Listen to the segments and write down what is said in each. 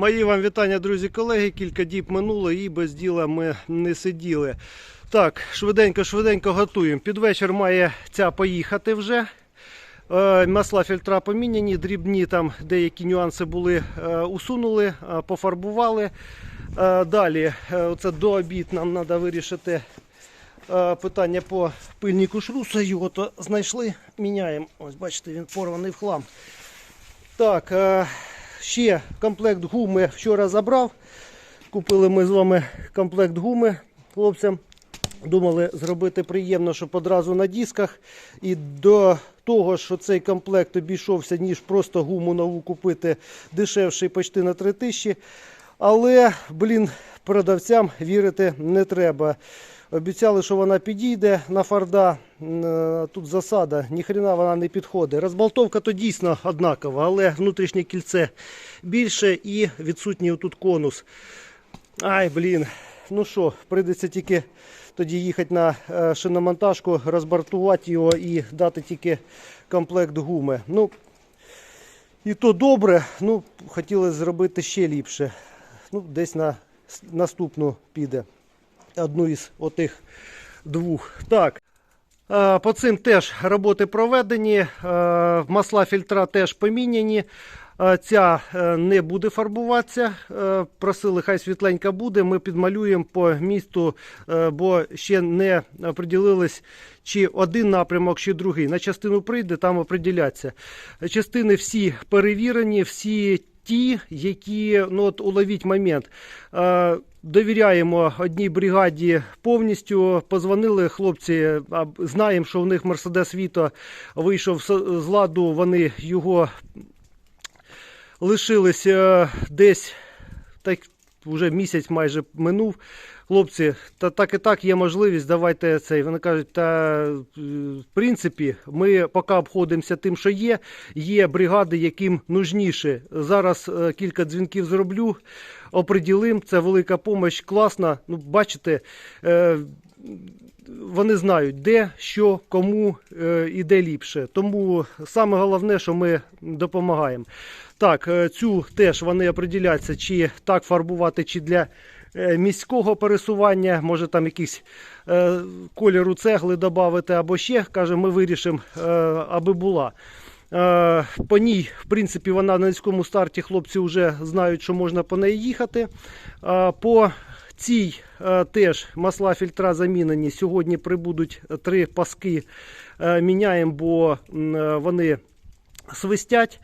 Мої вам вітання, друзі, колеги. Кілька діб минуло і без діла ми не сиділи. Так, швиденько, швиденько готуємо. Під вечір має ця поїхати вже. Е, Масла фільтра поміняні, дрібні там деякі нюанси були, е, усунули, е, пофарбували. Далі, е, оце до обід нам треба вирішити питання по пильнику шруса. Його то знайшли, міняємо. Ось бачите, він порваний в хлам. Так, ще комплект гуми вчора забрав. Купили ми з вами комплект гуми хлопцям. Думали зробити приємно, щоб одразу на дисках. І до того, що цей комплект обійшовся, ніж просто гуму нову купити дешевший почти на 3 тисячі. Але, блін, продавцям вірити не треба. Обіцяли, що вона підійде на фарда. Тут засада, ніхрена вона не підходить. Розбалтовка то дійсно однакова, але внутрішнє кільце більше і відсутній тут конус. Ай, блін. Ну що, прийдеться тільки тоді їхати на е, шиномонтажку, розбартувати його і дати тільки комплект гуми. Ну, і то добре, ну, хотіли зробити ще ліпше. Ну, десь на наступну піде. Одну із отих двох. Так. По цим теж роботи проведені, масла фільтра теж поміняні. Ця е, не буде фарбуватися. Е, Просили, хай світленька буде. Ми підмалюємо по місту, е, бо ще не оприділились, чи один напрямок, чи другий. На частину прийде, там оприділяться. Частини всі перевірені, всі ті, які ну от уловіть момент. Довіряємо одній бригаді повністю. Позвонили хлопці, знаємо, що в них Мерседес Віто вийшов з з ладу. Вони його лишились е, десь так вже місяць майже минув. Хлопці, та так і так є можливість, давайте цей. Вони кажуть, та е, в принципі, ми поки обходимося тим, що є. Є бригади, яким нужніше. Зараз е, кілька дзвінків зроблю, оприділим. Це велика помощь, класна. Ну, бачите, е, вони знають, де, що, кому е, і де ліпше. Тому саме головне, що ми допомагаємо. Так, е, цю теж вони определяться, чи так фарбувати, чи для е, міського пересування, може там якийсь кольору цегли додати, або ще, каже, ми вирішимо, аби була. По ній, в принципі, вона на низькому старті. Хлопці вже знають, що можна по неї їхати. По цій е, теж масла фільтра замінені. Сьогодні прибудуть три паски. Е, Міняємо, бо е, вони свистять.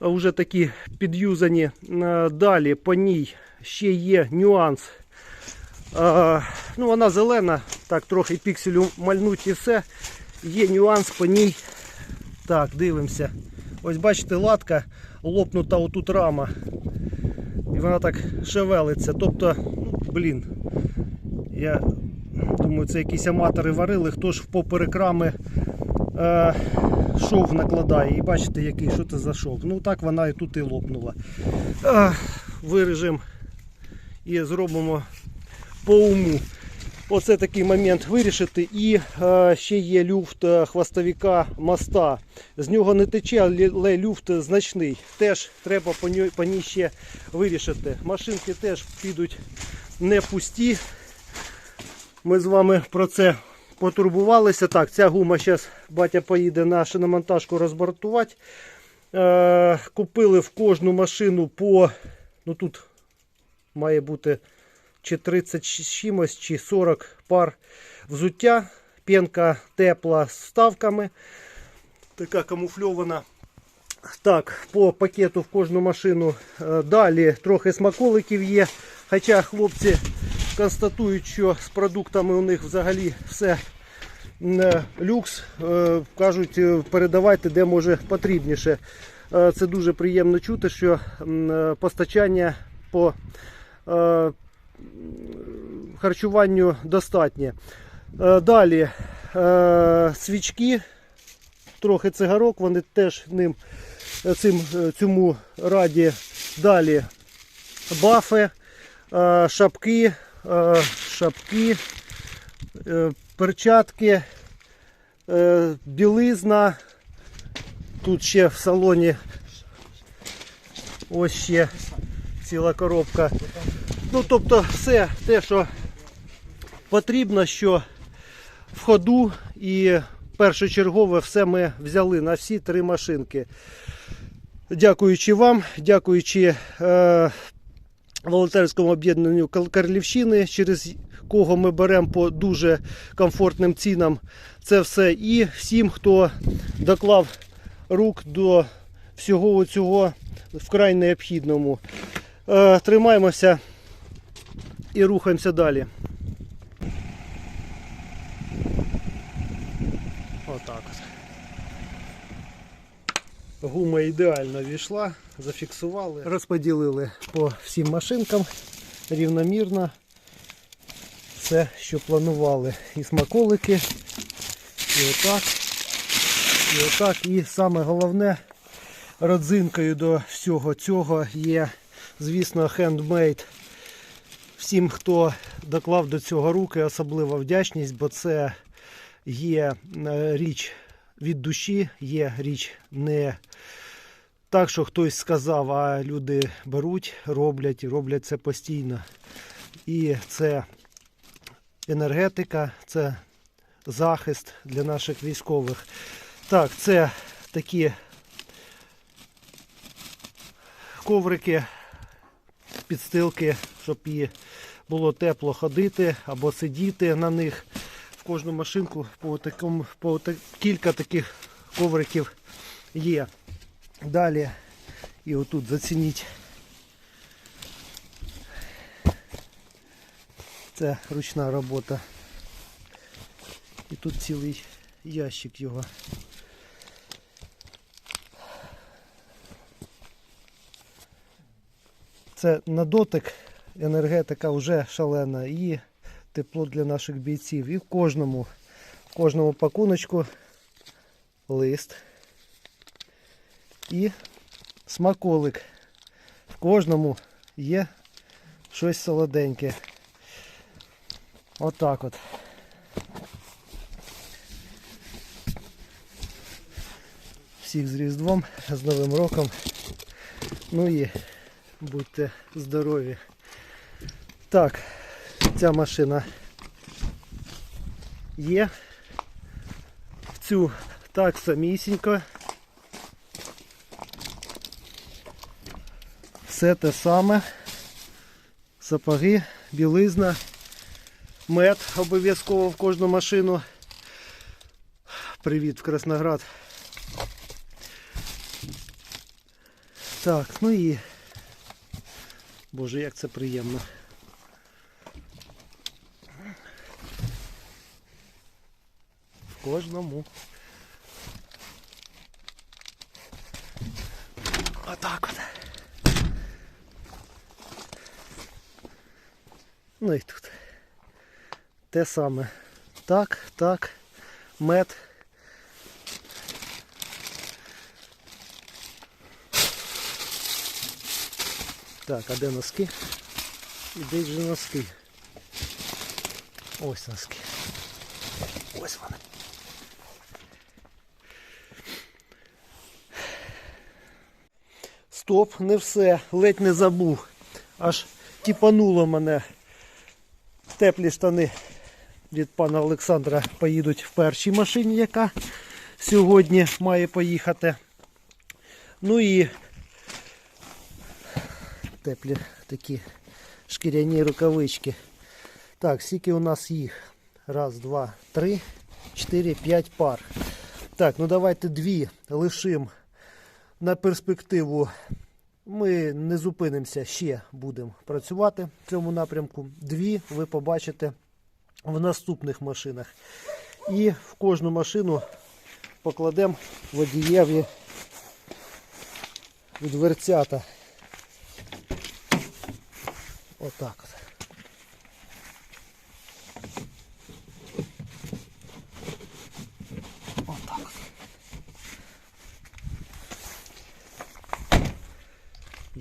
Вже такі під'юзані. Е, Далі по ній ще є нюанс. Е, Ну, вона зелена, так трохи пікселю мальнуть і все. Є нюанс по ній. Так, дивимося. Ось бачите, латка лопнута отут рама. І вона так шевелиться. Тобто, блін, я думаю, це якісь аматори варили, хто ж впоперек рами е, шов накладає. І бачите, який, що це за шов. Ну так вона і тут і лопнула. Е, виріжемо і зробимо по уму. Оце такий момент вирішити. І е, ще є люфт е, хвостовика моста. З нього не тече, але люфт значний. Теж треба по ній ще вирішити. Машинки теж підуть не пусті. Ми з вами про це потурбувалися. Так, ця гума зараз батя поїде на шиномонтажку розбортувати. Е, купили в кожну машину по. Ну тут має бути чи 30 з чимось, чи 40 пар взуття. Пенка тепла з вставками. Така камуфльована. Так, по пакету в кожну машину. Е, Далі трохи смаколиків є. Хоча хлопці констатують, що з продуктами у них взагалі все е, люкс. Е, Кажуть, е, передавайте де може потрібніше. Це дуже приємно чути, що постачання по харчуванню достатнє. Далі свічки, трохи цигарок, вони теж ним цим, цьому раді. Далі бафи, шапки, е, шапки, е, перчатки, е, білизна. Тут ще в салоні ось ще ціла коробка. Ну, тобто, все те, що потрібно, що в ходу і першочергове все ми взяли на всі три машинки. Дякуючи вам, дякуючи е, волонтерському об'єднанню Карлівщини, через кого ми беремо по дуже комфортним цінам це все. І всім, хто доклав рук до всього цього вкрай необхідному. Е, тримаємося і рухаємося далі. Отак от. Гума ідеально війшла, зафіксували, розподілили по всім машинкам рівномірно. Все, що планували. І смаколики, і отак, і отак. І саме головне, родзинкою до всього цього є, звісно, хендмейд. Всім, хто доклав до цього руки, особлива вдячність, бо це є е, річ від душі, є річ не так, що хтось сказав, а люди беруть, роблять і роблять це постійно. І це енергетика, це захист для наших військових. Так, це такі коврики, підстилки, щоб і було тепло ходити або сидіти на них. Кожну машинку по такому по та- кілька таких ковриків є. Далі і отут зацініть. Це ручна робота. І тут цілий ящик його. Це на дотик енергетика вже шалена і тепло для наших бійців. І в кожному, в кожному пакуночку лист і смаколик. В кожному є щось солоденьке. Отак от. Всіх з Різдвом, з Новим роком. Ну і будьте здорові. Так, ця машина є. В цю так самісінько. Все те саме. Сапоги, білизна, мед обов'язково в кожну машину. Привіт в Красноград. Так, ну і Боже, як це приємно. Кожному. Отак от. Ну і тут. Те саме. Так, так, мед. Так, а де носки? І де ж носки? Ось носки. Ось вони. Стоп, не все, ледь не забув. Аж тіпануло мене. Теплі штани від пана Олександра поїдуть в першій машині, яка сьогодні має поїхати. Ну і теплі такі шкіряні рукавички. Так, скільки у нас їх? Раз, два, три, чотири, п'ять пар. Так, ну давайте дві лишимо на перспективу. Ми не зупинимося, ще будемо працювати в цьому напрямку. Дві ви побачите в наступних машинах. І в кожну машину покладемо водієві дверцята. Отак от.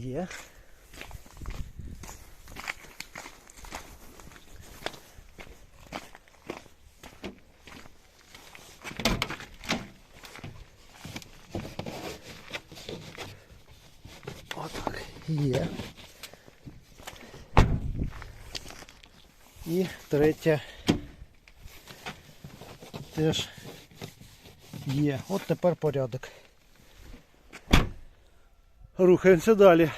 Є. Отак, є. І третя теж є. От тепер порядок. Рухаємося далі.